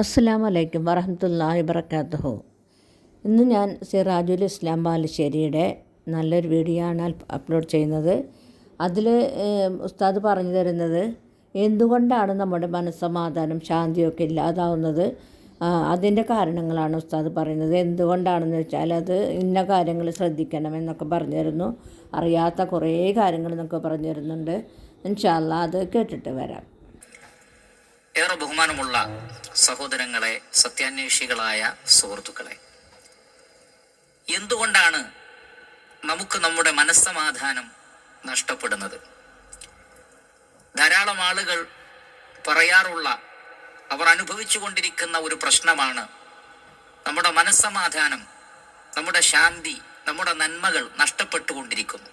അസ്സാം വലൈക്കും വറഹമത്തല്ലാഹി വർക്കാത്തുഹു ഇന്ന് ഞാൻ സിറാജുൽ ഇസ്ലാം ബാലുശ്ശേരിയുടെ നല്ലൊരു വീഡിയോ ആണ് അപ്ലോഡ് ചെയ്യുന്നത്. അതിൽ ഉസ്താദ് പറഞ്ഞു തരുന്നത് എന്തുകൊണ്ടാണ് നമ്മുടെ മനസ്സമാധാനം ശാന്തിയൊക്കെ ഇല്ലാതാവുന്നത്? അതിന്റെ കാരണങ്ങളാണ് ഉസ്താദ് പറയുന്നത്. എന്തുകൊണ്ടാണെന്ന് വെച്ചാൽ അത് ഇന്ന കാര്യങ്ങൾ ശ്രദ്ധിക്കണം എന്നൊക്കെ പറഞ്ഞു തരുന്നു. അറിയാത്ത കുറേ കാര്യങ്ങൾ എന്നൊക്കെ പറഞ്ഞു തരുന്നുണ്ട്. ഇൻഷാല്ല അത് കേട്ടിട്ട് വരാം. ഏറെ ബഹുമാനമുള്ള സഹോദരങ്ങളെ സത്യാന്വേഷികളായ സുഹൃത്തുക്കളെ എന്തുകൊണ്ടാണ് നമുക്ക് നമ്മുടെ മനസ്സമാധാനം നഷ്ടപ്പെടുന്നത്? ധാരാളം ആളുകൾ പറയാറുള്ള അവർ അനുഭവിച്ചു കൊണ്ടിരിക്കുന്ന ഒരു പ്രശ്നമാണ് നമ്മുടെ മനസ്സമാധാനം നമ്മുടെ ശാന്തി നമ്മുടെ നന്മകൾ നഷ്ടപ്പെട്ടുകൊണ്ടിരിക്കുന്നു.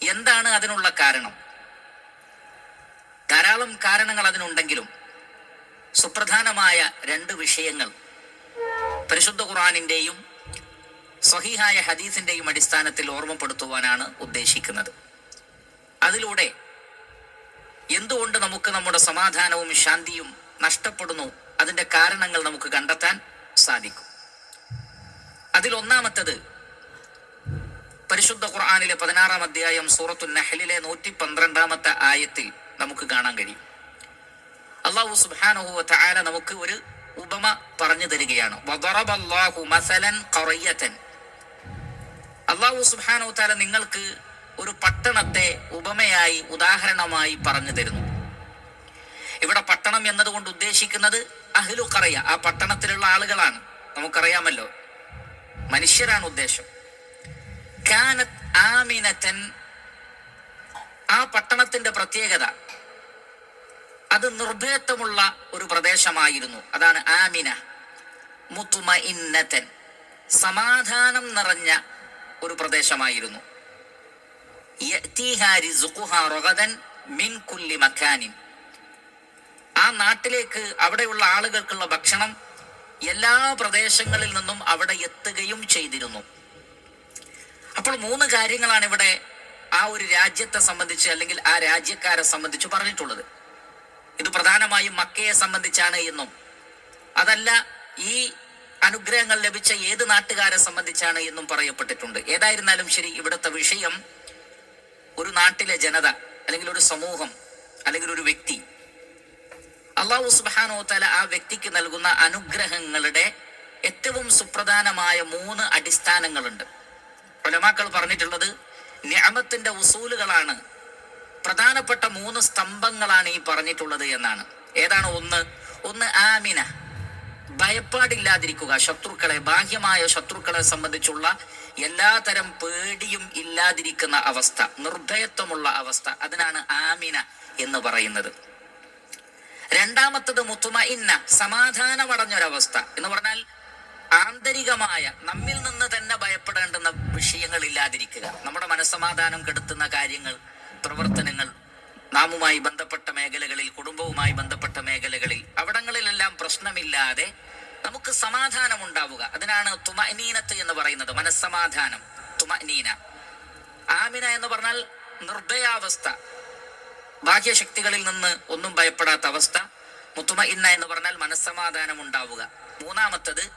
എന്താണ് അതിനുള്ള കാരണം? ധാരാളം കാരണങ്ങൾ അതിനുണ്ടെങ്കിലും സുപ്രധാനമായ രണ്ട് വിഷയങ്ങൾ പരിശുദ്ധ ഖുറാനിന്റെയും സ്വഹീഹായ ഹദീസിന്റെയും അടിസ്ഥാനത്തിൽ ഓർമ്മപ്പെടുത്തുവാനാണ് ഉദ്ദേശിക്കുന്നത്. അതിലൂടെ എന്തുകൊണ്ട് നമുക്ക് നമ്മുടെ സമാധാനവും ശാന്തിയും നഷ്ടപ്പെടുന്നു? അതിന്റെ കാരണങ്ങൾ നമുക്ക് കണ്ടെത്താൻ സാധിക്കും. അതിലൊന്നാമത്തത് പരിശുദ്ധ ഖുർആാനിലെ പതിനാറാം അധ്യായം സൂറത്തു നഹലിലെ നൂറ്റി പന്ത്രണ്ടാമത്തെ ആയത്തിൽ നമുക്ക് കാണാൻ കഴിയും. അള്ളാഹു സുബ്ഹാനഹു താര നമുക്ക് ഒരു ഉപമ പറഞ്ഞു തരികയാണ്. അള്ളാഹു സുബ്ഹാനഹു താര നിങ്ങൾക്ക് ഒരു പട്ടണത്തെ ഉപമയായി ഉദാഹരണമായി പറഞ്ഞു തരുന്നു. ഇവിടെ പട്ടണം എന്നതുകൊണ്ട് ഉദ്ദേശിക്കുന്നത് അഹ്ലു കറയ ആ പട്ടണത്തിലുള്ള ആളുകളാണ്. നമുക്കറിയാമല്ലോ. മനുഷ്യരാണ് ഉദ്ദേശം. ആ പട്ടണത്തിന്റെ പ്രത്യേകത. അത് നിർഭയത്വമുള്ള ഒരു പ്രദേശമായിരുന്നു. അതാണ് ആമിന. മുത്തുമ ഇന്നത്തൻ സമാധാനം നിറഞ്ഞ ഒരു പ്രദേശമായിരുന്നു. ആ നാട്ടിലേക്ക് അവിടെയുള്ള ആളുകൾക്കുള്ള ഭക്ഷണം എല്ലാ പ്രദേശങ്ങളിൽ നിന്നും അവിടെ എത്തുകയും ചെയ്തിരുന്നു. അപ്പോൾ മൂന്ന് കാര്യങ്ങളാണ് ഇവിടെ ആ ഒരു രാജ്യത്തെ സംബന്ധിച്ച് അല്ലെങ്കിൽ ആ രാജ്യക്കാരെ സംബന്ധിച്ച് പറഞ്ഞിട്ടുള്ളത്. ഇത് പ്രധാനമായും മക്കയെ സംബന്ധിച്ചാണ് എന്നും. അതല്ല ഈ അനുഗ്രഹങ്ങൾ ലഭിച്ച ഏത് നാട്ടുകാരെ സംബന്ധിച്ചാണ് എന്നും പറയപ്പെട്ടിട്ടുണ്ട്. ഏതായിരുന്നാലും ശരി ഇവിടുത്തെ വിഷയം ഒരു നാട്ടിലെ ജനത അല്ലെങ്കിൽ ഒരു സമൂഹം അല്ലെങ്കിൽ ഒരു വ്യക്തി. അള്ളാഹു സുബാനോ തല ആ വ്യക്തിക്ക് നൽകുന്ന അനുഗ്രഹങ്ങളുടെ ഏറ്റവും സുപ്രധാനമായ മൂന്ന് അടിസ്ഥാനങ്ങളുണ്ട്. ഉലമാക്കൾ പറഞ്ഞിട്ടുള്ളത് ഞാമത്തിന്റെ ഉസൂലുകളാണ്. പ്രധാനപ്പെട്ട മൂന്ന് സ്തംഭങ്ങളാണ് ഈ പറഞ്ഞിട്ടുള്ളത് എന്നാണ്. ഏതാണ് ഒന്ന്? ഒന്ന് ആമിന. ഭയപ്പാടില്ലാതിരിക്കുക. ശത്രുക്കളെ ബാഹ്യമായ ശത്രുക്കളെ സംബന്ധിച്ചുള്ള എല്ലാതരം പേടിയും ഇല്ലാതിരിക്കുന്ന അവസ്ഥ നിർഭയത്വമുള്ള അവസ്ഥ. അതിനാണ് ആമിന എന്ന് പറയുന്നത്. രണ്ടാമത്തത് മുത്തുമ ഇന്ന സമാധാനമടഞ്ഞൊരവസ്ഥ. എന്ന് പറഞ്ഞാൽ ആന്തരികമായ നമ്മിൽ നിന്ന് തന്നെ ഭയപ്പെടേണ്ടുന്ന വിഷയങ്ങൾ ഇല്ലാതിരിക്കുക നമ്മുടെ മനസ്സമാധാനം കെടുത്തുന്ന കാര്യങ്ങൾ പ്രവർത്തനങ്ങൾ നാമുമായി ബന്ധപ്പെട്ട മേഖലകളിൽ കുടുംബവുമായി ബന്ധപ്പെട്ട മേഖലകളിൽ അവിടങ്ങളിലെല്ലാം പ്രശ്നമില്ലാതെ നമുക്ക് സമാധാനം ഉണ്ടാവുക അതിനാണ് തുമനീനത്ത് എന്ന് പറയുന്നത്. മനസ്സമാധാനം തുമനീന ആമിന എന്ന് പറഞ്ഞാൽ നിർഭയാവസ്ഥ ബാഹ്യശക്തികളിൽ നിന്ന് ഒന്നും ഭയപ്പെടാത്ത അവസ്ഥ. മുത്തുമ ഇന്ന എന്ന് പറഞ്ഞാൽ മനസ്സമാധാനം ഉണ്ടാവുക മൂന്നാമത്തത്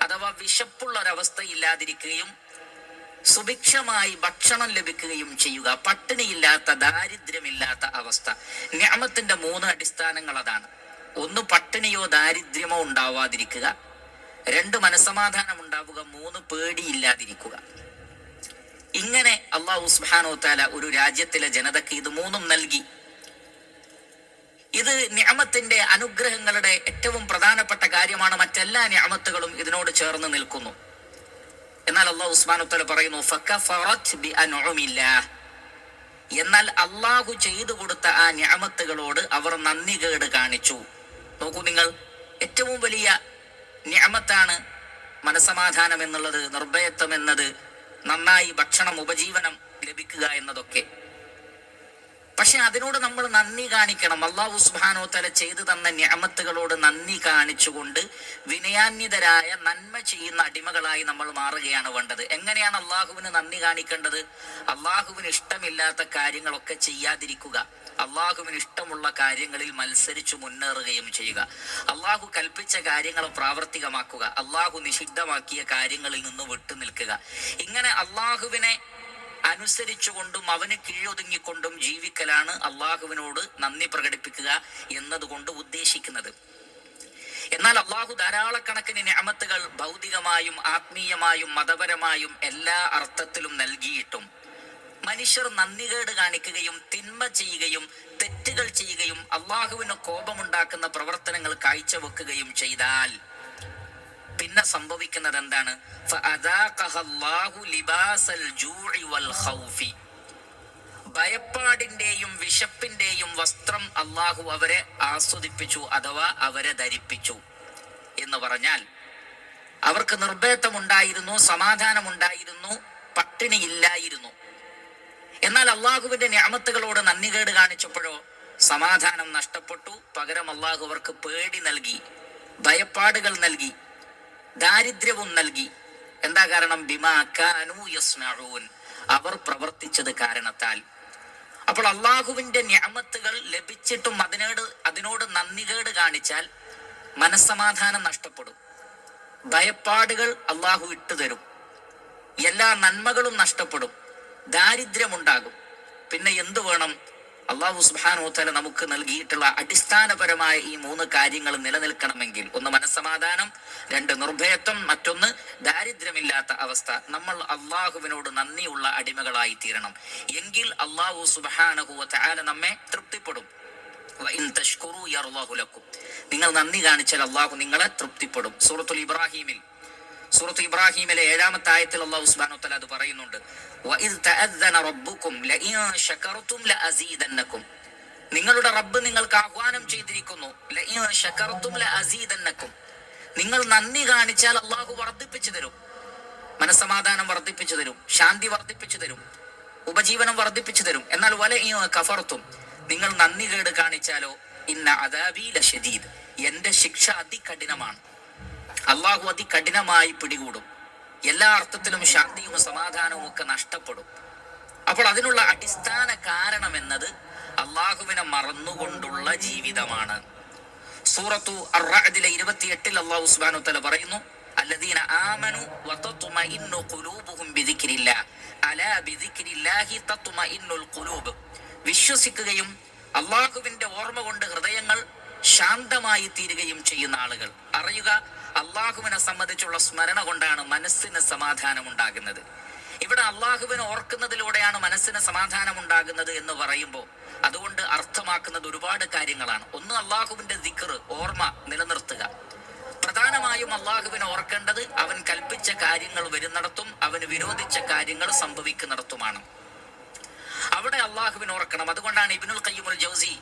അഥവാ വിശപ്പുള്ള ഒരവസ്ഥ ഇല്ലാതിരിക്കുകയും സുഭിക്ഷമായി ഭക്ഷണം ലഭിക്കുകയും ചെയ്യുക. പട്ടിണിയില്ലാത്ത ദാരിദ്ര്യമില്ലാത്ത അവസ്ഥ. ഞാമത്തിന്റെ മൂന്ന് അടിസ്ഥാനങ്ങൾ അതാണ്. ഒന്ന് പട്ടിണിയോ ദാരിദ്ര്യമോ ഉണ്ടാവാതിരിക്കുക. രണ്ട് മനസമാധാനം ഉണ്ടാവുക. മൂന്ന് പേടിയില്ലാതിരിക്കുക. ഇങ്ങനെ അള്ളാഹു സുബ്ഹാനഹു താല ഒരു രാജ്യത്തിലെ ജനതയ്ക്ക് ഇത് മൂന്നും നൽകി. ഇത് ഞാമത്തിന്റെ അനുഗ്രഹങ്ങളുടെ ഏറ്റവും പ്രധാനപ്പെട്ട കാര്യമാണ്. മറ്റെല്ലാ ഞാമത്തുകളും ഇതിനോട് ചേർന്ന് നിൽക്കുന്നു. എന്നാൽ അള്ളാഹു ഉസ്മാൻ ഉത്തല പറയുന്നു. എന്നാൽ അള്ളാഹു ചെയ്തു കൊടുത്ത ആ ഞാമത്തുകളോട് അവർ നന്ദി കേട് കാണിച്ചു. നോക്കൂ നിങ്ങൾ ഏറ്റവും വലിയ ഞാമത്താണ് മനസമാധാനം എന്നുള്ളത് നിർഭയത്വം എന്നത് നന്നായി ഭക്ഷണം ഉപജീവനം ലഭിക്കുക എന്നതൊക്കെ. പക്ഷെ അതിനോട് നമ്മൾ നന്ദി കാണിക്കണം. അള്ളാഹു സുബാനോ തല ചെയ്തു തന്ന ഞാമത്തുകളോട് നന്ദി കാണിച്ചുകൊണ്ട് വിനയാന്യതരായ നന്മ ചെയ്യുന്ന അടിമകളായി നമ്മൾ മാറുകയാണ് വേണ്ടത്. എങ്ങനെയാണ് അള്ളാഹുവിന് നന്ദി കാണിക്കേണ്ടത്? അള്ളാഹുവിന് ഇഷ്ടമില്ലാത്ത കാര്യങ്ങളൊക്കെ ചെയ്യാതിരിക്കുക. അള്ളാഹുവിന് ഇഷ്ടമുള്ള കാര്യങ്ങളിൽ മത്സരിച്ചു മുന്നേറുകയും ചെയ്യുക. അള്ളാഹു കൽപ്പിച്ച കാര്യങ്ങൾ പ്രാവർത്തികമാക്കുക. അള്ളാഹു നിഷിദ്ധമാക്കിയ കാര്യങ്ങളിൽ നിന്ന് വിട്ടു നിൽക്കുക ഇങ്ങനെ അള്ളാഹുവിനെ അനുസരിച്ചുകൊണ്ടും അവന് കീഴൊതുങ്ങിക്കൊണ്ടും ജീവിക്കലാണ് അള്ളാഹുവിനോട് നന്ദി പ്രകടിപ്പിക്കുക എന്നതുകൊണ്ട് ഉദ്ദേശിക്കുന്നത്. എന്നാൽ അള്ളാഹു ധാരാളക്കണക്കിന് ഞാമത്തുകൾ ഭൗതികമായും ആത്മീയമായും മതപരമായും എല്ലാ അർത്ഥത്തിലും നൽകിയിട്ടും മനുഷ്യർ നന്ദികേട് കാണിക്കുകയും തിന്മ ചെയ്യുകയും തെറ്റുകൾ ചെയ്യുകയും അള്ളാഹുവിന് കോപമുണ്ടാക്കുന്ന പ്രവർത്തനങ്ങൾ കാഴ്ചവെക്കുകയും ചെയ്താൽ സംഭവിക്കുന്നത് എന്താണ് ഭയപ്പാടിന്റെയും വിശപ്പിന്റെയും വസ്ത്രം അള്ളാഹു അവരെ ആസ്വദിപ്പിച്ചു അഥവാ അവരെ ധരിപ്പിച്ചു എന്ന് പറഞ്ഞാൽ അവർക്ക് നിർഭയത്വമുണ്ടായിരുന്നു സമാധാനമുണ്ടായിരുന്നു പട്ടിണിയില്ലായിരുന്നു എന്നാൽ അള്ളാഹുവിന്റെ ഞാമത്തുകളോട് നന്ദികേട് കാണിച്ചപ്പോഴോ സമാധാനം നഷ്ടപ്പെട്ടു പകരം അള്ളാഹു അവർക്ക് പേടി നൽകി ഭയപ്പാടുകൾ നൽകി. ദാരിദ്ര്യവും നൽകി. എന്താ കാരണം? ബിമാ കാനൂ യസ്നഊൻ അവർ പ്രവർത്തിച്ചത് കാരണത്താൽ. അപ്പോൾ അള്ളാഹുവിന്റെ ഞാമത്തുകൾ ലഭിച്ചിട്ടും അതിനോട് അതിനോട് നന്ദികേട് കാണിച്ചാൽ മനസ്സമാധാനം നഷ്ടപ്പെടും. ഭയപ്പാടുകൾ അള്ളാഹു ഇട്ടുതരും എല്ലാ നന്മകളും നഷ്ടപ്പെടും. ദാരിദ്ര്യമുണ്ടാകും. പിന്നെ എന്തു വേണം? അള്ളാഹു സുബാനോത്തല നമുക്ക് നൽകിയിട്ടുള്ള അടിസ്ഥാനപരമായ ഈ മൂന്ന് കാര്യങ്ങൾ നിലനിൽക്കണമെങ്കിൽ ഒന്ന് മനസ്സമാധാനം രണ്ട് നിർഭയത്വം മറ്റൊന്ന് ദാരിദ്ര്യമില്ലാത്ത അവസ്ഥ. നമ്മൾ അള്ളാഹുവിനോട് നന്ദിയുള്ള അടിമകളായി തീരണം. എങ്കിൽ അള്ളാഹു സുബാനഹുല നമ്മെ തൃപ്തിപ്പെടും. നിങ്ങൾ നന്ദി കാണിച്ചാൽ അള്ളാഹു നിങ്ങളെ തൃപ്തിപ്പെടും. സൂറത്തുൽ ഇബ്രാഹിമിൽ സൂറത്ത് ഇബ്രാഹിമിലെ ഏഴാമത്തെ ആയത്തിൽ അള്ളാഹു സുബ്ഹാനഹു തല അത് പറയുന്നുണ്ട്. നിങ്ങളുടെ റബ്ബ് നിങ്ങൾക്ക് ആഹ്വാനം ചെയ്തിരിക്കുന്നു. നിങ്ങൾ നന്ദി കാണിച്ചാൽ അള്ളാഹു വർദ്ധിപ്പിച്ചു തരും. മനസ്സമാധാനം വർദ്ധിപ്പിച്ചു തരും. ശാന്തി വർദ്ധിപ്പിച്ചു തരും. ഉപജീവനം വർദ്ധിപ്പിച്ചു തരും. എന്നാൽ വല കഫർത്തും നിങ്ങൾ നന്ദി കേട് കാണിച്ചാലോ? ഇന്ന അദാബി ലഷദീദ്. എന്റെ ശിക്ഷ അതികഠിനമാണ്. അള്ളാഹു അതികഠിനമായി പിടികൂടും. എല്ലാ അർത്ഥത്തിലും ശാന്തിയും സമാധാനവും ഒക്കെ നഷ്ടപ്പെടും. അപ്പോൾ അതിനുള്ള അടിസ്ഥാന കാരണം എന്നത് അള്ളാഹുവിനെ മറന്നുകൊണ്ടുള്ള ജീവിതമാണ്. സൂറത്തു അർറഅദിലെ ഇരുപത്തിയെട്ടിൽ അള്ളാഹു സുബ്ഹാനഹു തല പറയുന്നു അല്ലദീന ആമനു അലാ ഖുലൂബ്. വിശ്വസിക്കുകയും അള്ളാഹുവിന്റെ ഓർമ്മ കൊണ്ട് ഹൃദയങ്ങൾ ശാന്തമായി തീരുകയും ചെയ്യുന്ന ആളുകൾ. അറിയുക അള്ളാഹുവിനെ സംബന്ധിച്ചുള്ള സ്മരണ കൊണ്ടാണ് മനസ്സിന് സമാധാനം ഉണ്ടാകുന്നത്. ഇവിടെ അള്ളാഹുവിനെ ഓർക്കുന്നതിലൂടെയാണ് മനസ്സിന് സമാധാനം ഉണ്ടാകുന്നത് എന്ന് പറയുമ്പോൾ അതുകൊണ്ട് അർത്ഥമാക്കുന്നത് ഒരുപാട് കാര്യങ്ങളാണ്. ഒന്ന് അള്ളാഹുവിന്റെ ദിക്ർ ഓർമ്മ നിലനിർത്തുക. പ്രധാനമായും അള്ളാഹുവിനെ ഓർക്കേണ്ടത് അവൻ കൽപ്പിച്ച കാര്യങ്ങൾ വരുന്നിടത്തും അവന് വിരോധിച്ച കാര്യങ്ങൾ സംഭവിക്കുന്നിടത്തുമാണ്. അവിടെ അള്ളാഹുവിനെ ഓർക്കണം. അതുകൊണ്ടാണ് ഇബിനുൽ കയ്യം അൽ ജൗസി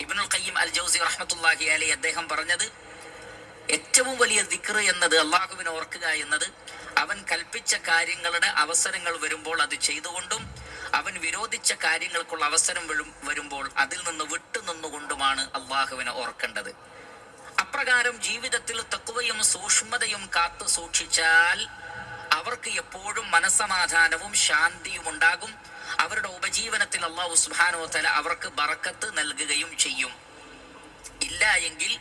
ഇബിനുൽ ഖയ്യിം അൽ ജൗസി റഹ്മത്തുല്ലാഹി അലി അദ്ദേഹം പറഞ്ഞത് ഏറ്റവും വലിയ ദിക്ർ എന്നത് അള്ളാഹുവിനെ ഓർക്കുക എന്നത് അവൻ കൽപ്പിച്ച കാര്യങ്ങളുടെ അവസരങ്ങൾ വരുമ്പോൾ അത് ചെയ്തുകൊണ്ടും അവൻ വിരോധിച്ച കാര്യങ്ങൾക്കുള്ള അവസരം വരുമ്പോൾ അതിൽ നിന്ന് വിട്ടുനിന്നുകൊണ്ടുമാണ് അള്ളാഹുവിനെ ഓർക്കേണ്ടത്. അപ്രകാരം ജീവിതത്തിൽ തക്കുവയും സൂക്ഷ്മതയും കാത്തു സൂക്ഷിച്ചാൽ അവർക്ക് എപ്പോഴും മനസമാധാനവും ശാന്തിയും ഉണ്ടാകും. അവരുടെ ഉപജീവനത്തിൽ അള്ളാഹു സുബ്ഹാനഹു തല അവർക്ക് ബറക്കത്ത് നൽകുകയും ചെയ്യും. ഇല്ല എങ്കിൽ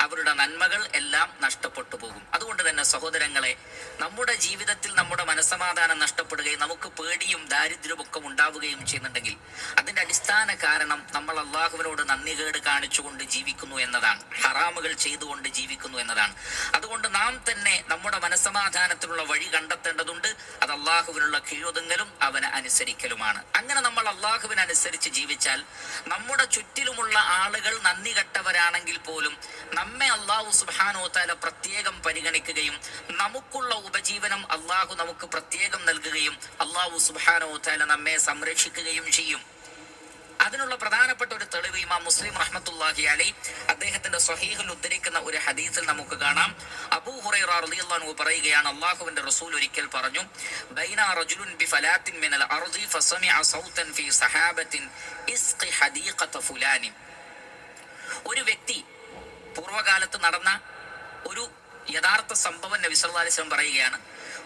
അവരുടെ നന്മകൾ എല്ലാം നഷ്ടപ്പെട്ടു പോകും. അതുകൊണ്ട് തന്നെ സഹോദരങ്ങളെ നമ്മുടെ ജീവിതത്തിൽ നമ്മുടെ മനസ്സമാധാനം നഷ്ടപ്പെടുകയും നമുക്ക് പേടിയും ദാരിദ്ര്യവും ഒക്കെ ഉണ്ടാവുകയും ചെയ്യുന്നുണ്ടെങ്കിൽ അതിന്റെ അടിസ്ഥാന കാരണം നമ്മൾ അള്ളാഹുവിനോട് നന്ദികേട് കാണിച്ചുകൊണ്ട് ജീവിക്കുന്നു എന്നതാണ്. ഹറാമുകൾ ചെയ്തുകൊണ്ട് ജീവിക്കുന്നു എന്നതാണ്. അതുകൊണ്ട് നാം തന്നെ നമ്മുടെ മനസ്സമാധാനത്തിനുള്ള വഴി കണ്ടെത്തേണ്ടതുണ്ട്. അത് അള്ളാഹുവിനുള്ള കീഴൊതുങ്ങലും അവനെ അനുസരിക്കലുമാണ്. അങ്ങനെ നമ്മൾ അള്ളാഹുവിനനുസരിച്ച് ജീവിച്ചാൽ നമ്മുടെ ചുറ്റിലുമുള്ള ആളുകൾ നന്ദി കെട്ടവരാണെങ്കിൽ പോലും നമ്മെ അള്ളാഹു സുബാനോ താല പ്രത്യേകം പരിഗണിക്കുകയും നമുക്കുള്ള ഉപജീവനം അള്ളാഹു നമുക്ക് പ്രത്യേകം നൽകുകയും അള്ളാഹു സുബാനോ താല നമ്മെ സംരക്ഷിക്കുകയും ചെയ്യും. അതിനുള്ള പ്രധാനപ്പെട്ട ഒരു തെളിവ് ഇമാം മുസ്ലിം റഹ്മത്തുല്ലാഹി അലി അദ്ദേഹത്തിന്റെ സ്വഹീഹിൽ ഉദ്ധരിക്കുന്ന ഒരു ഹദീസിൽ നമുക്ക് കാണാം. അബൂ ഹുറൈറ പറയുകയാണ് അള്ളാഹുവിന്റെ റസൂൽ ഒരിക്കൽ പറഞ്ഞു ബൈന റജുലുൻ ബിഫലാത്തിൻ മിനൽ അർദി സൗതൻ ഫീ ഇസ്ഖി ഹദീഖത ഒരു വ്യക്തി നടന്ന ഒരു യഥാർത്ഥ സംഭവം നബി സല്ലല്ലാഹു അലൈഹി വസല്ലം പറയുകയാണ്.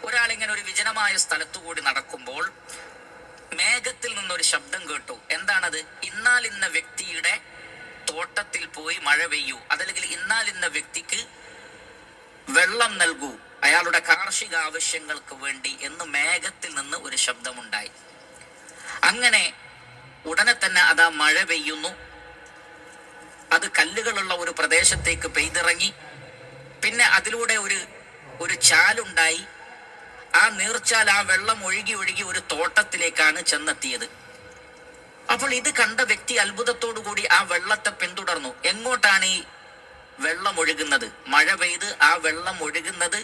ഒരാൾ ഇങ്ങനെ ഒരു വിജനമായ സ്ഥലത്തുകൂടി നടക്കുമ്പോൾ മേഘത്തിൽ നിന്നൊരു ശബ്ദം കേട്ടു. എന്താണത്? ഇന്നാൽ ഇന്ന വ്യക്തിയുടെ തോട്ടത്തിൽ പോയി മഴ പെയ്യൂ. അതല്ലെങ്കിൽ ഇന്നാൽ ഇന്ന വ്യക്തിക്ക് വെള്ളം നൽകൂ. അയാളുടെ കാർഷിക ആവശ്യങ്ങൾക്ക് വേണ്ടി എന്ന് മേഘത്തിൽ നിന്ന് ഒരു ശബ്ദമുണ്ടായി. അങ്ങനെ ഉടനെ തന്നെ അതാ മഴ പെയ്യുന്നു. അത് കല്ലുകളുള്ള ഒരു പ്രദേശത്തേക്ക് പെയ്തിറങ്ങി. പിന്നെ അതിലൂടെ ഒരു ഒരു ചാലുണ്ടായി. ആ നീർച്ചാൽ ആ വെള്ളം ഒഴുകി ഒഴുകി ഒരു തോട്ടത്തിലേക്കാണ് ചെന്നെത്തിയത്. അപ്പോൾ ഇത് കണ്ട വ്യക്തി കൂടി ആ വെള്ളത്തെ പിന്തുടർന്നു. എങ്ങോട്ടാണ് ഈ വെള്ളം ഒഴുകുന്നത്? മഴ പെയ്ത് ആ വെള്ളം ഒഴുകുന്നത്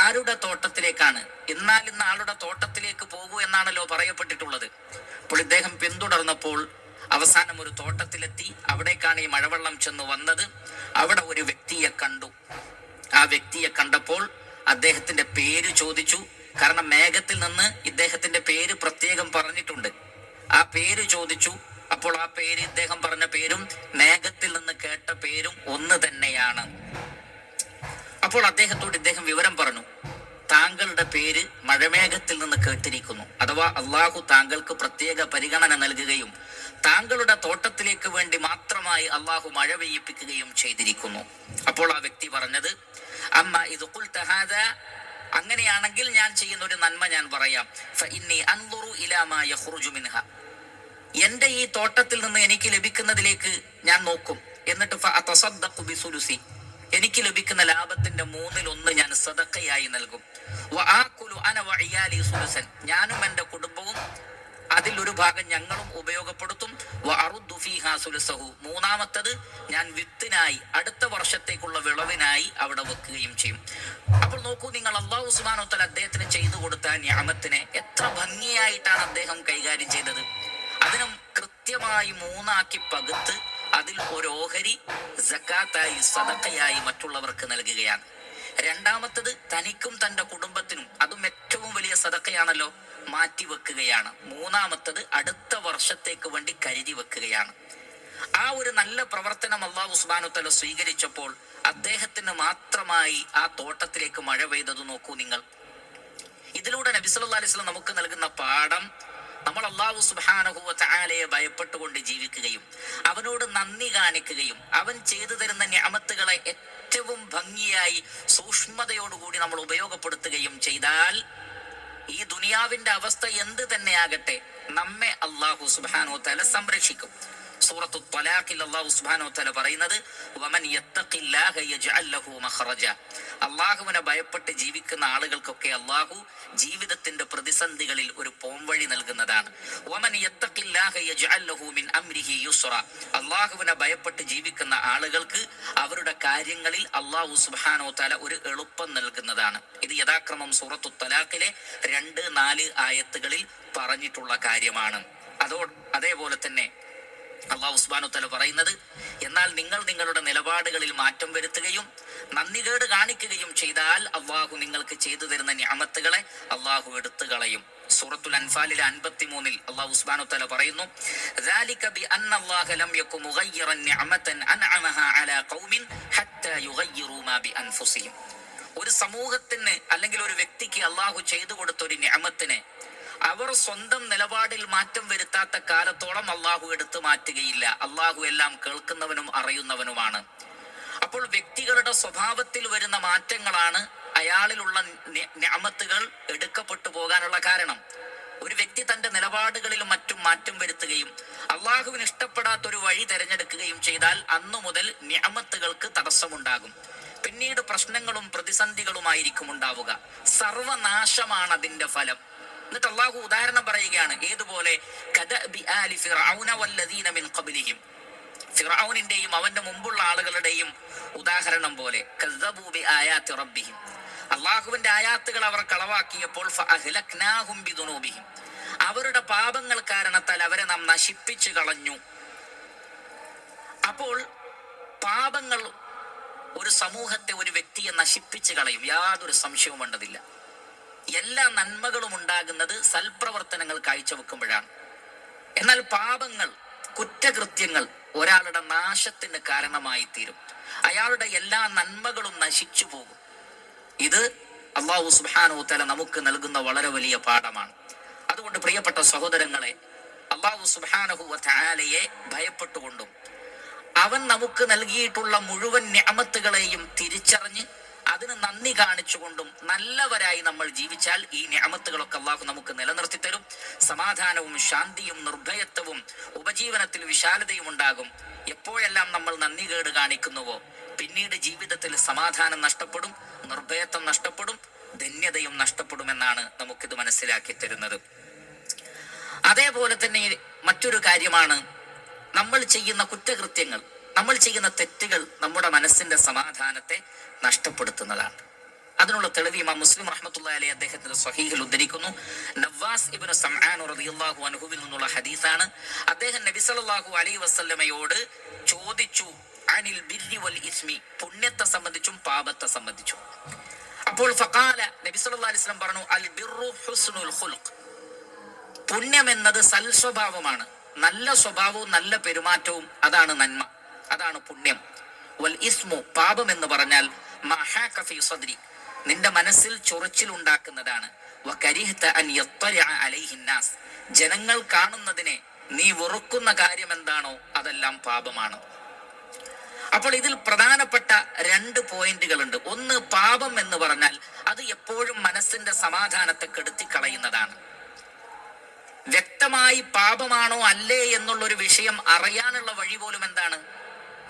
ആരുടെ തോട്ടത്തിലേക്കാണ്? എന്നാൽ ഇന്ന് ആളുടെ തോട്ടത്തിലേക്ക് പോകൂ എന്നാണല്ലോ പറയപ്പെട്ടിട്ടുള്ളത്. അപ്പോൾ ഇദ്ദേഹം പിന്തുടർന്നപ്പോൾ അവസാനം ഒരു തോട്ടത്തിലെത്തി. അവിടേക്കാണ് ഈ മഴവെള്ളം ചെന്ന് വന്നത്. അവിടെ ഒരു വ്യക്തിയെ കണ്ടു. ആ വ്യക്തിയെ കണ്ടപ്പോൾ അദ്ദേഹത്തിന്റെ പേര് ചോദിച്ചു. കാരണം മേഘത്തിൽ നിന്ന് ഇദ്ദേഹത്തിന്റെ പേര് പ്രത്യേകം പറഞ്ഞിട്ടുണ്ട്. ആ പേര് ചോദിച്ചു. അപ്പോൾ ആ പേര് ഇദ്ദേഹം പറഞ്ഞ പേരും മേഘത്തിൽ നിന്ന് കേട്ട പേരും ഒന്ന് തന്നെയാണ്. അപ്പോൾ അദ്ദേഹത്തോട് ഇദ്ദേഹം വിവരം പറഞ്ഞു. താങ്കളുടെ പേര് മഴമേഘത്തിൽ നിന്ന് കേട്ടിരിക്കുന്നു. അഥവാ അള്ളാഹു താങ്കൾക്ക് പ്രത്യേക പരിഗണന നൽകുകയും താങ്കളുടെ തോട്ടത്തിലേക്ക് വേണ്ടി മാത്രമായി അള്ളാഹു മഴ പെയ്യിപ്പിക്കുകയും ചെയ്തിരിക്കുന്നു. അപ്പോൾ ആ വ്യക്തി പറഞ്ഞത് അമ്മ ഇത് അങ്ങനെയാണെങ്കിൽ ഞാൻ ചെയ്യുന്ന ഒരു നന്മ ഞാൻ പറയാം. എന്റെ ഈ തോട്ടത്തിൽ നിന്ന് എനിക്ക് ലഭിക്കുന്നതിലേക്ക് ഞാൻ നോക്കും. എന്നിട്ട് എനിക്ക് ലഭിക്കുന്ന ലാഭത്തിന്റെ മൂന്നിൽ ഒന്ന് ഞാൻ സദക്കയായി നൽകും. ഞാനും എന്റെ കുടുംബവും അതിൽ ഒരു ഭാഗം ഞങ്ങളും ഉപയോഗപ്പെടുത്തും. മൂന്നാമത്തത് ഞാൻ വിത്തിനായി അടുത്ത വർഷത്തേക്കുള്ള വിളവിനായി അവിടെ വെക്കുകയും ചെയ്യും. അപ്പോൾ നോക്കൂ നിങ്ങൾ അള്ളാഹു വതആല അദ്ദേഹത്തിന് ചെയ്തു കൊടുത്ത ഞാമത്തിനെ എത്ര ഭംഗിയായിട്ടാണ് അദ്ദേഹം കൈകാര്യം ചെയ്തത്. അതിനും കൃത്യമായി മൂന്നാക്കി പകുത്ത് അതിൽ ഒരു ഓഹരി സക്കാത്തായി സദക്കയായി മറ്റുള്ളവർക്ക് നൽകുകയാണ്. രണ്ടാമത്തത് തനിക്കും തന്റെ കുടുംബത്തിനും അതും ഏറ്റവും വലിയ സതക്കയാണല്ലോ മാറ്റി വെക്കുകയാണ്. മൂന്നാമത്തത് അടുത്ത വർഷത്തേക്ക് വേണ്ടി കരുതി വെക്കുകയാണ്. ആ ഒരു നല്ല പ്രവർത്തനം അള്ളാഹു ഉസ്മാനു തല സ്വീകരിച്ചപ്പോൾ അദ്ദേഹത്തിന് മാത്രമായി ആ തോട്ടത്തിലേക്ക് മഴ പെയ്തത് നോക്കൂ നിങ്ങൾ. ഇതിലൂടെ നബി സല്ലല്ലാഹു അലൈഹി നമുക്ക് നൽകുന്ന പാഠം നമ്മൾ അള്ളാഹു തആലയെ ഭയപ്പെട്ടുകൊണ്ട് ജീവിക്കുകയും അവനോട് നന്ദി കാണിക്കുകയും അവൻ ചെയ്തു തരുന്ന ഞാമത്തുകളെ ഏറ്റവും ഭംഗിയായി സൂക്ഷ്മതയോടുകൂടി നമ്മൾ ഉപയോഗപ്പെടുത്തുകയും ചെയ്താൽ ഈ ദുനിയാവിന്റെ അവസ്ഥ എന്ത് തന്നെയാകട്ടെ നമ്മെ അള്ളാഹു സുബാനോ തല സംരക്ഷിക്കും. സൂറത്തു ത്വലാഖിൽ അള്ളാഹു സുബ്ഹാനഹു വതആല പറയുന്നത് വമൻ യത്തഖില്ലാഹ യജ്അൽ ലഹു മഖറജ. അള്ളാഹുവിനെ ഭയപ്പെട്ട് ജീവിക്കുന്ന ആളുകൾക്കൊക്കെ അള്ളാഹു ജീവിതത്തിന്റെ പ്രതിസന്ധികളിൽ ഒരു പോംവഴി നൽകുന്നതാണ്. ലഹു മിൻ അംരിഹി യുസ്റ. അള്ളാഹുവിനെ ഭയപ്പെട്ട് ജീവിക്കുന്ന ആളുകൾക്ക് അവരുടെ കാര്യങ്ങളിൽ അള്ളാഹു സുബ്ഹാനഹു തല ഒരു എളുപ്പം നൽകുന്നതാണ്. ഇത് യഥാക്രമം സൂറത്തു തലാഖിലെ രണ്ട് നാല് ആയത്തുകളിൽ പറഞ്ഞിട്ടുള്ള കാര്യമാണ്. അതോ അതേപോലെ തന്നെ അള്ളാഹു ഉസ്മാനുത്തല പറയുന്നത് എന്നാൽ നിങ്ങൾ നിങ്ങളുടെ നിലപാടുകളിൽ മാറ്റം വരുത്തുകയും നന്ദികേട് കാണിക്കുകയും ചെയ്താൽ അള്ളാഹു നിങ്ങൾക്ക് ചെയ്തു തരുന്ന ഞാമത്തുകളെ അള്ളാഹു എടുത്തു കളയും. സൂറത്തുൽ അൻഫാലിലെ അൻപത്തി മൂന്നിൽ അള്ളാഹു ഉസ്മാനു തല പറയുന്നു ഒരു സമൂഹത്തിന് അല്ലെങ്കിൽ ഒരു വ്യക്തിക്ക് അള്ളാഹു ചെയ്തു കൊടുത്ത ഒരു ഞാമത്തിന് അവർ സ്വന്തം നിലപാടിൽ മാറ്റം വരുത്താത്ത കാലത്തോളം അള്ളാഹു എടുത്തു മാറ്റുകയില്ല. അള്ളാഹു എല്ലാം കേൾക്കുന്നവനും അറിയുന്നവനുമാണ്. അപ്പോൾ വ്യക്തികളുടെ സ്വഭാവത്തിൽ വരുന്ന മാറ്റങ്ങളാണ് അയാളിലുള്ള ഞാമത്തുകൾ എടുക്കപ്പെട്ടു പോകാനുള്ള കാരണം. ഒരു വ്യക്തി തന്റെ നിലപാടുകളിലും മറ്റും മാറ്റം വരുത്തുകയും അള്ളാഹുവിന് ഇഷ്ടപ്പെടാത്ത ഒരു വഴി തിരഞ്ഞെടുക്കുകയും ചെയ്താൽ അന്നു മുതൽ ഞാമത്തുകൾക്ക് തടസ്സമുണ്ടാകും. പിന്നീട് പ്രശ്നങ്ങളും പ്രതിസന്ധികളുമായിരിക്കും ഉണ്ടാവുക. സർവനാശമാണ് അതിന്റെ ഫലം. എന്നിട്ട് അള്ളാഹു ഉദാഹരണം പറയുകയാണ്. ഏതുപോലെ? ഫിറൌനിന്റെയും അവന്റെ മുമ്പുള്ള ആളുകളുടെയും ഉദാഹരണം പോലെ റബ്ബിഹിം. അള്ളാഹുവിന്റെ ആയാത്തുകൾ അവർ കളവാക്കിയപ്പോൾ അവരുടെ പാപങ്ങൾ കാരണത്താൽ അവരെ നാം നശിപ്പിച്ചു കളഞ്ഞു. അപ്പോൾ പാപങ്ങൾ ഒരു സമൂഹത്തെ ഒരു വ്യക്തിയെ നശിപ്പിച്ചു കളയും. യാതൊരു സംശയവും വേണ്ടതില്ല. എല്ലാ നന്മകളും ഉണ്ടാകുന്നത് സൽപ്രവർത്തനങ്ങൾ കാഴ്ചവെക്കുമ്പോഴാണ്. എന്നാൽ പാപങ്ങൾ കുറ്റകൃത്യങ്ങൾ ഒരാളുടെ നാശത്തിന് കാരണമായി തീരും അയാളുടെ എല്ലാ നന്മകളും നശിച്ചു പോകും. ഇത് അള്ളാഹു സുബാനു തല നമുക്ക് നൽകുന്ന വളരെ വലിയ പാഠമാണ്. അതുകൊണ്ട് പ്രിയപ്പെട്ട സഹോദരങ്ങളെ അള്ളാഹു സുബാനഹുവ താലയെ ഭയപ്പെട്ടുകൊണ്ടും അവൻ നമുക്ക് നൽകിയിട്ടുള്ള മുഴുവൻ ഞാമത്തുകളെയും തിരിച്ചറിഞ്ഞ് അതിന് നന്ദി കാണിച്ചുകൊണ്ടും നല്ലവരായി നമ്മൾ ജീവിച്ചാൽ ഈ ഞാമത്തുകളൊക്കെ അള്ളാഹു നമുക്ക് നിലനിർത്തി തരും. സമാധാനവും ശാന്തിയും നിർഭയത്വവും ഉപജീവനത്തിൽ വിശാലതയും ഉണ്ടാകും. എപ്പോഴെല്ലാം നമ്മൾ നന്ദി കേട് കാണിക്കുന്നുവോ പിന്നീട് ജീവിതത്തിൽ സമാധാനം നഷ്ടപ്പെടും നിർഭയത്വം നഷ്ടപ്പെടും ധന്യതയും നഷ്ടപ്പെടുമെന്നാണ് നമുക്കിത് മനസ്സിലാക്കി തരുന്നത്. അതേപോലെ തന്നെ മറ്റൊരു കാര്യമാണ് നമ്മൾ ചെയ്യുന്ന കുറ്റകൃത്യങ്ങൾ. നമ്മൾ ചെയ്യുന്ന തെറ്റുകൾ നമ്മുടെ മനസ്സിന്റെ സമാധാനത്തെ നഷ്ടപ്പെടുത്തുന്നതാണ്. അതിനുള്ള തെളിവ് ഇമാം മുസ്ലിം റഹ്മത്തുള്ള അലി അദ്ദേഹത്തിന്റെ സ്വഹീഹിൽ ഉദ്ധരിക്കുന്നു. നവാസ് ഇബ്നു സംആൻ റളിയല്ലാഹു അൻഹുവിൽ നിന്നുള്ള ഹദീസാണ്. അദ്ദേഹം നബി സല്ലല്ലാഹു അലൈഹി വസല്ലമയോട് ചോദിച്ചു അനിൽ ബിർരി വൽ ഇസ്മി പുണ്യത്തെ സംബന്ധിച്ചും പാപത്തെ സംബന്ധിച്ചും. അപ്പോൾ ഫഖാല നബി സല്ലല്ലാഹു അലൈഹി പറഞ്ഞു അൽ ബിർറു ഹുസ്നുൽ ഖുൽഖ്. പുണ്യം എന്നത് സൽസ്വഭാവമാണ്. നല്ല സ്വഭാവവും നല്ല പെരുമാറ്റവും അതാണ് നന്മ. അതാണ് പുണ്യം. വൽ ഇസ്മു പാപം എന്ന് പറഞ്ഞാൽ സദ്രി. നിന്റെ മനസ്സിൽ ചൊറിച്ചിൽ ഉണ്ടാക്കുന്നതാണ്. ജനങ്ങൾ കാണുന്നതിനെ നീ വെറുക്കുന്ന കാര്യം എന്താണോ അതെല്ലാം പാപമാണ്. അപ്പോൾ ഇതിൽ പ്രധാനപ്പെട്ട രണ്ട് പോയിന്റുകളുണ്ട്. ഒന്ന് പാപം എന്ന് പറഞ്ഞാൽ അത് എപ്പോഴും മനസ്സിന്റെ സമാധാനത്തെ കെടുത്തി കളയുന്നതാണ് വ്യക്തമായി പാപമാണോ അല്ലേ എന്നുള്ള ഒരു വിഷയം അറിയാനുള്ള വഴി പോലും എന്താണ്?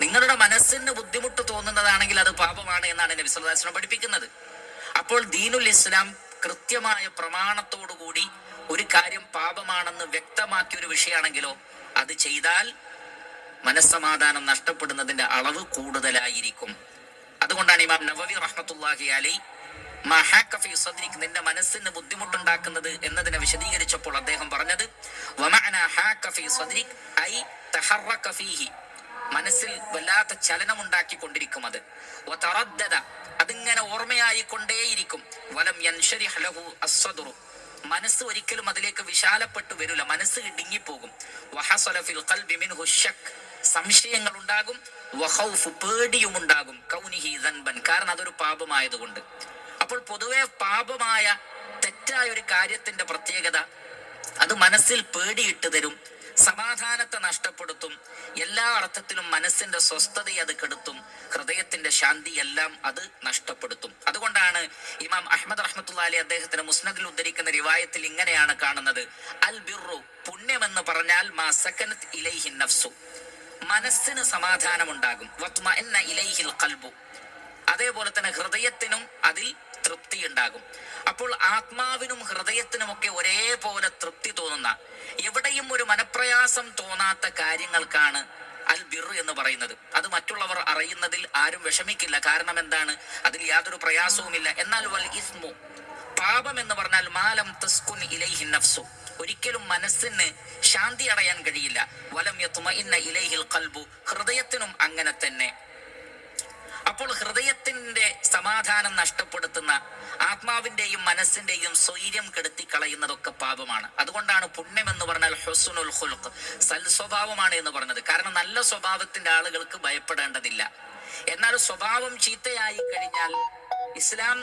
നിങ്ങളുടെ മനസ്സിന് ബുദ്ധിമുട്ട് തോന്നുന്നതാണെങ്കിൽ അത് പാപമാണ് എന്നാണ് നബി വസല്ലം പഠിപ്പിക്കുന്നത്. അപ്പോൾ ദീനുൽ ഇസ്ലാം കൃത്യമായ പ്രമാണത്തോടു കൂടി ഒരു കാര്യം പാപമാണെന്ന് വ്യക്തമാക്കിയ ഒരു വിഷയമാണെങ്കിലോ അത് ചെയ്താൽ മനസ്സമാധാനം നഷ്ടപ്പെടുന്നതിന്റെ അളവ് കൂടുതലായിരിക്കും. അതുകൊണ്ടാണ് ഇമാം നവവി റഹ്മത്തുള്ളാഹി അലി നിന്റെ മനസ്സിന് ബുദ്ധിമുട്ടുണ്ടാക്കുന്നത് എന്നതിനെ വിശദീകരിച്ചപ്പോൾ അദ്ദേഹം പറഞ്ഞത് മനസ്സിൽ വല്ലാത്ത ചലനം ഉണ്ടാക്കിക്കൊണ്ടിരിക്കും അത് അതിങ്ങനെ ഓർമ്മയായിക്കൊണ്ടേയിരിക്കും. വലം യൻഷരി ലഹു അസ്വദുറു മനസ്സ് ഒരിക്കലും അതിലേക്ക് വിശാലപ്പെട്ടു വരില്ല. മനസ്സ് ഇടുങ്ങിപ്പോകും. സംശയങ്ങൾ ഉണ്ടാകും പേടിയും ഉണ്ടാകും കാരണം അതൊരു പാപമായതുകൊണ്ട്. അപ്പോൾ പൊതുവെ പാപമായ തെറ്റായ ഒരു കാര്യത്തിന്റെ പ്രത്യേകത അത് മനസ്സിൽ പേടിയിട്ട് തരും. സമാധാനത്തെ നഷ്ടപ്പെടുത്തും എല്ലാ അർത്ഥത്തിലും മനസ്സിന്റെ സ്വസ്ഥതയെ അത് കെടുത്തും ഹൃദയത്തിന്റെ ശാന്തി എല്ലാം അത് നഷ്ടപ്പെടുത്തും. അതുകൊണ്ടാണ് ഇമാം അഹമ്മദ് റഹ്മത്തുള്ള അലി അദ്ദേഹത്തിന്റെ മുസ്നദിൽ ഉദ്ധരിക്കുന്ന റിവായത്തിൽ ഇങ്ങനെയാണ് കാണുന്നത്. അൽ ബിറു പുണ്യമെന്ന് പറഞ്ഞാൽ മാ സക്കനത്ത് ഇലൈഹി നഫ്സു. മനസ്സിന് സമാധാനമുണ്ടാകും. ഇലൈഹിൽ കൽബു അതേപോലെ തന്നെ ഹൃദയത്തിനും അതിൽ തൃപ്തി ഉണ്ടാകും. അപ്പോൾ ആത്മാവിനും ഹൃദയത്തിനുമൊക്കെ ഒരേപോലെ തൃപ്തി തോന്നുന്ന എവിടെയും ഒരു മനപ്രയാസം തോന്നാത്ത കാര്യങ്ങൾക്കാണ് അൽ ബിറു എന്ന് പറയുന്നത്. അത് മറ്റുള്ളവർ അറിയുന്നതിൽ ആരും വിഷമിക്കില്ല. കാരണം എന്താണ്? അതിൽ യാതൊരു പ്രയാസവുമില്ല. എന്നാൽ വൽ ഇസ്മു പാപം എന്ന് പറഞ്ഞാൽ മാലം തസ്കുൻ ഇലൈഹി നഫ്സു. ഒരിക്കലും മനസ്സിന് ശാന്തി അടയാൻ കഴിയില്ല. വലം യത്മഇന്ന ഇലൈഹിൽ കൽബു ഹൃദയത്തിനും അങ്ങനെ തന്നെ. അപ്പോൾ ഹൃദയത്തിന്റെ സമാധാനം നഷ്ടപ്പെടുത്തുന്ന ആത്മാവിന്റെയും മനസ്സിന്റെയും സ്വൈര്യം കെടുത്തി കളയുന്നതൊക്കെ പാപമാണ്. അതുകൊണ്ടാണ് പുണ്യം എന്ന് പറഞ്ഞാൽ ഹൊസുനുൽ ഹുൽക്ക് സൽ സ്വഭാവമാണ് എന്ന് പറഞ്ഞത്. കാരണം നല്ല സ്വഭാവത്തിന്റെ ആളുകൾക്ക് ഭയപ്പെടേണ്ടതില്ല. എന്നാൽ സ്വഭാവം ചീത്തയായി കഴിഞ്ഞാൽ ഇസ്ലാം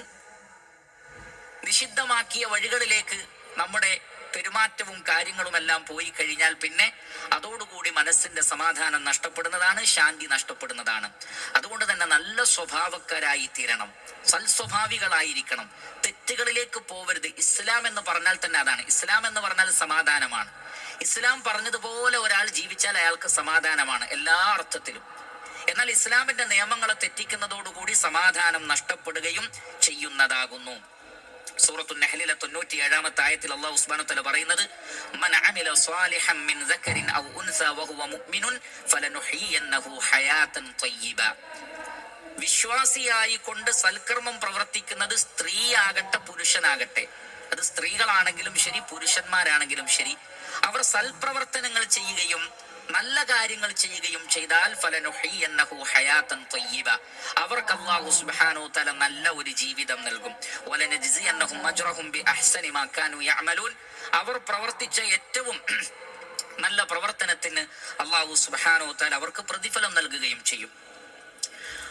നിഷിദ്ധമാക്കിയ വഴികളിലേക്ക് നമ്മുടെ പെരുമാറ്റവും കാര്യങ്ങളുമെല്ലാം പോയി കഴിഞ്ഞാൽ പിന്നെ അതോടുകൂടി മനസ്സിന്റെ സമാധാനം നഷ്ടപ്പെടുന്നതാണ് ശാന്തി നഷ്ടപ്പെടുന്നതാണ്. അതുകൊണ്ട് തന്നെ നല്ല സ്വഭാവക്കാരായി തീരണം. സൽസ്വഭാവികളായിരിക്കണം. തെറ്റുകളിലേക്ക് പോവരുത്. ഇസ്ലാം എന്ന് പറഞ്ഞാൽ തന്നെ അതാണ്. ഇസ്ലാം എന്ന് പറഞ്ഞാൽ സമാധാനമാണ്. ഇസ്ലാം പറഞ്ഞതുപോലെ ഒരാൾ ജീവിച്ചാൽ അയാൾക്ക് സമാധാനമാണ് എല്ലാ അർത്ഥത്തിലും. എന്നാൽ ഇസ്ലാമിന്റെ നിയമങ്ങളെ തെറ്റിക്കുന്നതോടുകൂടി സമാധാനം നഷ്ടപ്പെടുകയും ചെയ്യുന്നതാകുന്നു. സൂറത്തു നഹലിലെ തൊണ്ണൂറ്റി ഏഴാമത്തെ ആയത്തിൽ അള്ളാഹു ഉസ്മാനു തല പറയുന്നത് മൻ മിൻ ഔ ഉൻസ ഹയാതൻ വിശ്വാസിയായി കൊണ്ട് സൽക്കർമ്മം പ്രവർത്തിക്കുന്നത് സ്ത്രീയാകട്ടെ പുരുഷനാകട്ടെ. അത് സ്ത്രീകളാണെങ്കിലും ശരി പുരുഷന്മാരാണെങ്കിലും ശരി. അവർ സൽപ്രവർത്തനങ്ങൾ ചെയ്യുകയും നല്ല കാര്യങ്ങൾ ചെയ്യുകയും ചെയ്താൽ ഹയാതൻ ത്വയ്യിബ അവർക്ക് അള്ളാഹു സുബ്ഹാനഹു തആല നല്ല ഒരു ജീവിതം നൽകും. അവർ പ്രവർത്തിച്ച ഏറ്റവും നല്ല പ്രവർത്തനത്തിന് അള്ളാഹു സുബ്ഹാനഹു തആല അവർക്ക് പ്രതിഫലം നൽകുകയും ചെയ്യും.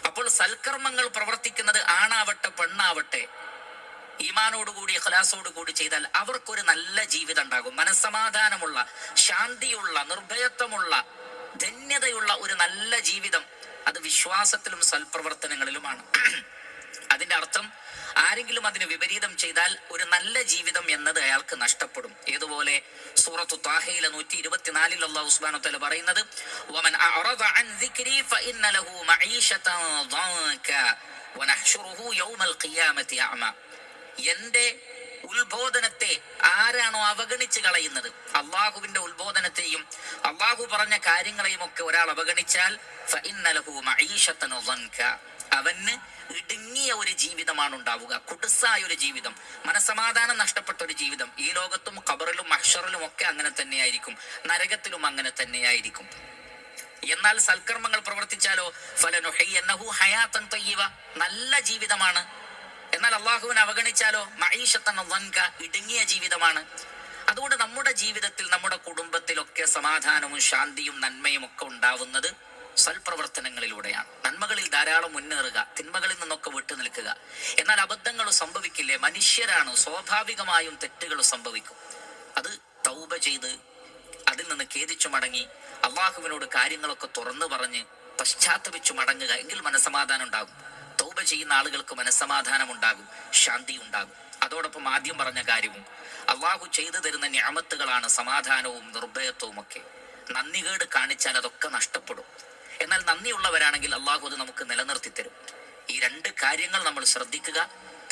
അപ്പോൾ സൽക്കർമ്മങ്ങൾ പ്രവർത്തിക്കുന്നത് ആണാവട്ടെ പെണ്ണാവട്ടെ ഈമാനോടുകൂടി കൂടി ചെയ്താൽ അവർക്കൊരു നല്ല ജീവിതം ഉണ്ടാകും മനസ്സമാധാനമുള്ള ശാന്തിയുള്ള നിർഭയത്വമുള്ള ധന്യതയുള്ള ഒരു നല്ല ജീവിതം അത് വിശ്വാസത്തിലും സൽപ്രവർത്തനങ്ങളിലുമാണ്. അതിന്റെ അർത്ഥം ആരെങ്കിലും അതിന് വിപരീതം ചെയ്താൽ ഒരു നല്ല ജീവിതം എന്നത് അയാൾക്ക് നഷ്ടപ്പെടും. ഏതുപോലെ? സൂറത്തു താഹയിലെ നൂറ്റി ഇരുപത്തിനാലിൽ അള്ളാഹു ഉസ്മാനോ തല പറയുന്നത് വമൻ എന്റെ ഉത്ബോധനത്തെ ആരാണോ അവഗണിച്ച് കളയുന്നത്? അള്ളാഹുവിന്റെ ഉത്ബോധനത്തെയും അള്ളാഹു പറഞ്ഞ കാര്യങ്ങളെയും ഒക്കെ ഒരാൾ അവഗണിച്ചാൽ അവന് ഇടുങ്ങിയ ഒരു ജീവിതമാണ് ഉണ്ടാവുക. കുടുസായ ഒരു ജീവിതം മനസമാധാനം നഷ്ടപ്പെട്ട ഒരു ജീവിതം. ഈ ലോകത്തും ഖബറിലും അക്ഷറിലും ഒക്കെ അങ്ങനെ തന്നെയായിരിക്കും. നരകത്തിലും അങ്ങനെ തന്നെയായിരിക്കും. എന്നാൽ സൽക്കർമ്മങ്ങൾ പ്രവർത്തിച്ചാലോ? ഫലനുഹയ്യന്നഹു ഹയാത്തൻ തയ്യവ നല്ല ജീവിതമാണ്. എന്നാൽ അള്ളാഹുവിനെ അവഗണിച്ചാലോ? മഈഷത്തൻ വൻക ഇടുങ്ങിയ ജീവിതമാണ്. അതുകൊണ്ട് നമ്മുടെ ജീവിതത്തിൽ നമ്മുടെ കുടുംബത്തിലൊക്കെ സമാധാനവും ശാന്തിയും നന്മയും ഒക്കെ ഉണ്ടാവുന്നത് സൽപ്രവർത്തനങ്ങളിലൂടെയാണ്. നന്മകളിൽ ധാരാളം മുന്നേറുക തിന്മകളിൽ നിന്നൊക്കെ വിട്ടു നിൽക്കുക. എന്നാൽ അബദ്ധങ്ങൾ സംഭവിക്കില്ലേ? മനുഷ്യരാണ് സ്വാഭാവികമായും തെറ്റുകൾ സംഭവിക്കും. അത് തൗബ ചെയ്ത് അതിൽ നിന്ന് ഖേദിച്ചു മടങ്ങി അള്ളാഹുവിനോട് കാര്യങ്ങളൊക്കെ തുറന്നു പറഞ്ഞ് പശ്ചാത്തപിച്ചു മടങ്ങുക എങ്കിൽ മനസ്സമാധാനം ഉണ്ടാകും. തൗബ ചെയ്യുന്ന ആളുകൾക്ക് മനസ്സമാധാനം ഉണ്ടാകും ശാന്തി ഉണ്ടാകും അതോടൊപ്പം ആദ്യം പറഞ്ഞ കാര്യവും അള്ളാഹു ചെയ്തു തരുന്ന ഞാമത്തുകളാണ് സമാധാനവും നിർഭയത്വവും ഒക്കെ നന്ദികേട് കാണിച്ചാൽ അതൊക്കെ നഷ്ടപ്പെടും. എന്നാൽ നന്ദിയുള്ളവരാണെങ്കിൽ അള്ളാഹു അത് നമുക്ക് നിലനിർത്തി തരും ഈ രണ്ട് കാര്യങ്ങൾ നമ്മൾ ശ്രദ്ധിക്കുക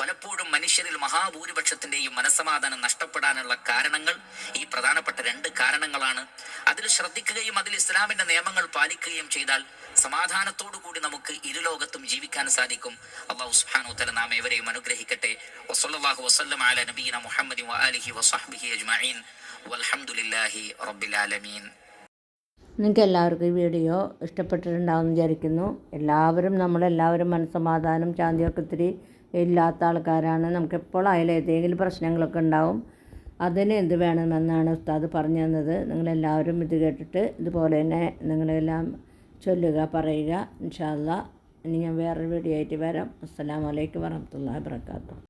പലപ്പോഴും മനുഷ്യരിൽ മഹാഭൂരിപക്ഷത്തിന്റെയും മനസ്സമാധാനം നഷ്ടപ്പെടാനുള്ള കാരണങ്ങൾ ഈ പ്രധാനപ്പെട്ട രണ്ട് കാരണങ്ങളാണ്. അതിൽ ശ്രദ്ധിക്കുകയും അതിൽ ഇസ്ലാമിന്റെ നിയമങ്ങൾ പാലിക്കുകയും ചെയ്താൽ സമാധാനത്തോടു കൂടി നമുക്ക് ഇരുലോകത്തും ജീവിക്കാൻ സാധിക്കും. അള്ളാഹു സുഹാനു തല നാം ഏവരെയും അനുഗ്രഹിക്കട്ടെ. വസല്ലാഹു വസ്ലം അല നബീന മുഹമ്മദ് വആലിഹി വസഹ്ബിഹി അജ്മീൻ വൽഹംദുലില്ലാഹി റബ്ബിൽ ആലമീൻ. നിങ്ങൾക്ക് എല്ലാവർക്കും ഈ വീഡിയോ ഇഷ്ടപ്പെട്ടിട്ടുണ്ടാകുമെന്ന് വിചാരിക്കുന്നു. എല്ലാവരും നമ്മളെല്ലാവരും മനസ്സമാധാനം ശാന്തിയൊക്കെ ഇത്തിരി ഇല്ലാത്ത ആൾക്കാരാണ്. നമുക്ക് എപ്പോഴായാലും ഏതെങ്കിലും പ്രശ്നങ്ങളൊക്കെ ഉണ്ടാവും അതിന് എന്ത് വേണമെന്നാണ് ഉസ്താദ് പറഞ്ഞു തന്നത്. നിങ്ങളെല്ലാവരും ഇത് കേട്ടിട്ട് ഇതുപോലെ തന്നെ നിങ്ങളെല്ലാം ചൊല്ലുക പറയുക. ഇൻഷാല്ല ഇനി ഞാൻ വേറൊരു വീഡിയോ ആയിട്ട് വരാം. അസ്സലാമലൈക്കും വരഹമുല്ല വാബർക്കാത്തു